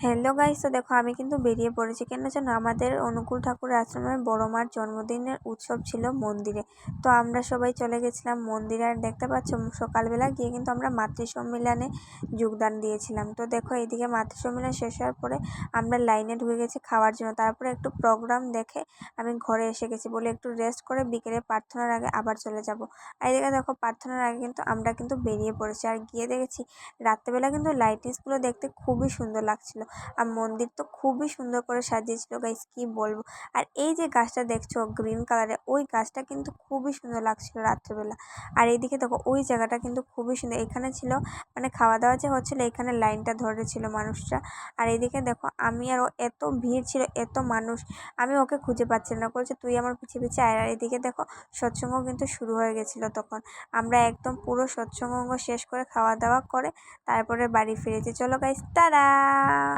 Hello guys, তো দেখো আমি কিন্তু বেরিয়ে পড়েছি। কেন জানো আমাদের অনুকূল ঠাকুরের আশ্রমে বড় মার জন্মদিনের উৎসব ছিল মন্দিরে। তো আমরা সবাই চলে গেছিলাম মন্দিরে আর দেখতে পাচ্ছ, সকালবেলা গিয়ে কিন্তু আমরা মাতৃ সম্মেলনে যোগদান দিয়েছিলাম। তো দেখো এইদিকে মাতৃ সম্মেলন শেষ হওয়ার পরে আমরা লাইনে ঢুকে গেছি খাওয়ার জন্য। তারপরে একটু প্রোগ্রাম দেখে আমি ঘরে এসে গেছি বলে একটু রেস্ট করে বিকেলে প্রার্থনার আগে আবার চলে যাব। আর এদিকে দেখো প্রার্থনার আগে কিন্তু আমরা কিন্তু বেরিয়ে পড়েছি। আর গিয়ে দেখেছি, রাত্রেবেলা কিন্তু লাইটিংসগুলো দেখতে খুবই সুন্দর লাগছিল। আর মন্দির তো খুবই সুন্দর করে সাজিয়েছিল গাইস কি বলব? আর এই যে গাছটা দেখছ গ্রিন কালারের ওই গাছটা কিন্তু খুবই সুন্দর লাগছিল রাত্রেবেলা। আর এইদিকে দেখো, ওই জায়গাটা কিন্তু খুবই সুন্দর। এখানে ছিল মানে খাওয়া দাওয়া যে হচ্ছিল, এখানে লাইনটা ধরেছিল মানুষরা। আর এইদিকে দেখো, আমি আর ও এত ভিড় ছিল, এত মানুষ, আমি ওকে খুঁজে পাচ্ছিলাম না। বলছে, তুই আমার পিছিয়ে পিছিয়ে আয়। আর এদিকে দেখো, সৎসঙ্গ কিন্তু শুরু হয়ে গেছিল তখন। আমরা একদম পুরো সৎসঙ্গ শেষ করে খাওয়া দাওয়া করে তারপরে বাড়ি ফিরেছি। চলো গাইস তারা